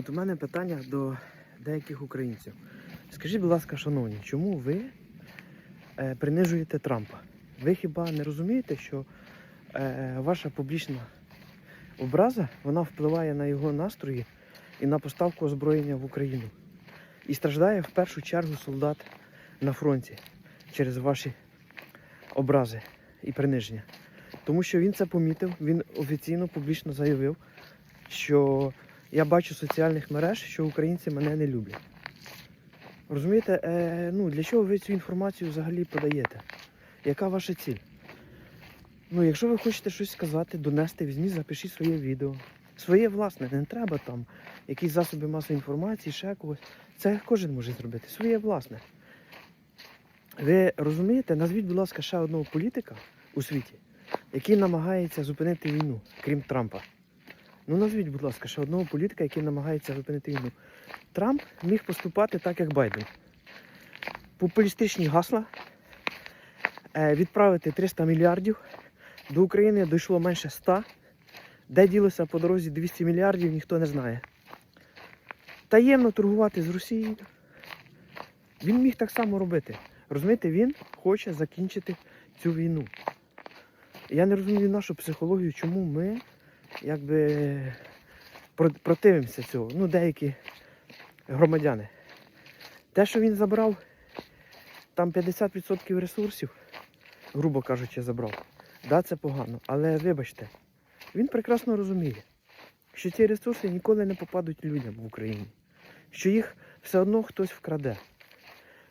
От у мене питання до деяких українців. Скажіть, будь ласка, шановні, чому ви е, принижуєте Трампа? Ви хіба не розумієте, що е, ваша публічна образа вона впливає на його настрої і на поставку озброєння в Україну? І страждає в першу чергу солдат на фронті через ваші образи і приниження. Тому що він це помітив, він офіційно публічно заявив, що я бачу в соціальних мереж, що українці мене не люблять. Розумієте, е, ну, для чого ви цю інформацію взагалі подаєте? Яка ваша ціль? Ну, якщо ви хочете щось сказати, донести, візьміть, запишіть своє відео. Своє власне, не треба там якісь засоби масової інформації, ще когось. Це кожен може зробити. Своє власне. Ви розумієте, назвіть, будь ласка, ще одного політика у світі, який намагається зупинити війну, крім Трампа. Ну назвіть, будь ласка, ще одного політика, який намагається зупинити війну. Трамп міг поступати так, як Байден. Популістичні гасла, е, відправити 300 мільярдів. До України дійшло менше 100. Де ділося по дорозі 200 мільярдів, ніхто не знає. Таємно торгувати з Росією. Він міг так само робити. Розумієте, він хоче закінчити цю війну. Я не розумію нашу психологію, чому ми якби противимося цього. Ну, деякі громадяни. Те, що він забрав там 50% ресурсів, грубо кажучи, забрав. Да, це погано. Але вибачте, він прекрасно розуміє, що ці ресурси ніколи не попадуть людям в Україні. Що їх все одно хтось вкраде.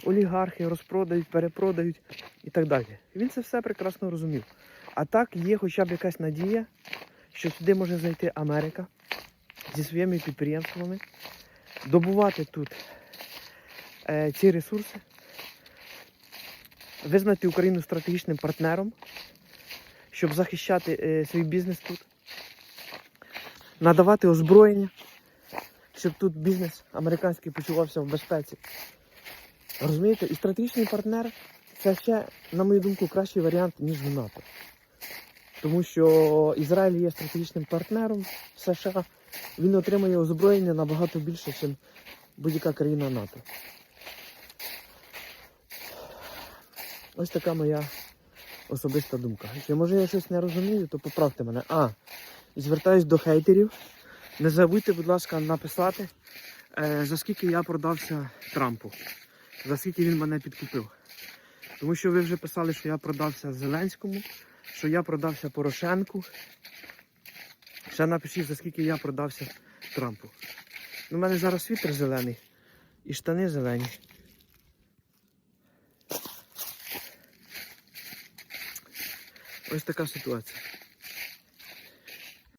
Олігархи розпродають, перепродають і так далі. Він це все прекрасно розумів. А так є хоча б якась надія, що сюди може зайти Америка зі своїми підприємствами, добувати тут е, ці ресурси, визнати Україну стратегічним партнером, щоб захищати е, свій бізнес тут, надавати озброєння, щоб тут бізнес американський почувався в безпеці. Розумієте, і стратегічний партнер це ще, на мою думку, кращий варіант, ніж в НАТО. Тому що Ізраїль є стратегічним партнером США. Він отримує озброєння набагато більше, ніж будь-яка країна НАТО. Ось така моя особиста думка. Якщо може я щось не розумію, то поправте мене. А, і звертаюсь до хейтерів. Не забудьте, будь ласка, написати, е, за скільки я продався Трампу, за скільки він мене підкупив. Тому що ви вже писали, що я продався Зеленському, що я продався Порошенку. Ще напишіть, за скільки я продався Трампу. У мене зараз світер зелений і штани зелені. Ось така ситуація.